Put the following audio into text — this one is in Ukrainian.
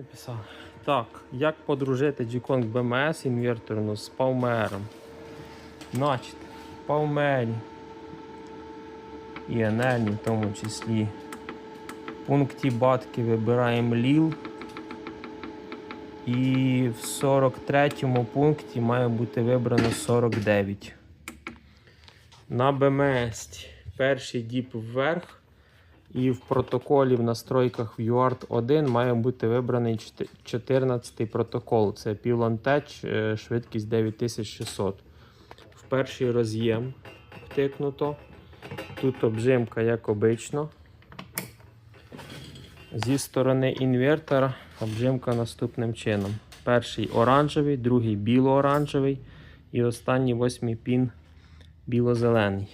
Написав. Так, як подружити G-Kong BMS інверторну з Palmer. Значить, Palmer і Енельні в тому числі. В пункті батки вибираємо LIL. І в 43 пункті має бути вибрано 49. На BMS перший діп вверх. І в протоколі в настройках в UART 1 має бути вибраний 14 протокол. Це Pylon е, швидкість 9600. В перший роз'єм втикнуто. Тут обжимка, як обично. Зі сторони інвертора обжимка наступним чином. Перший оранжевий, другий біло-оранжевий і останній восьмий пін біло-зелений.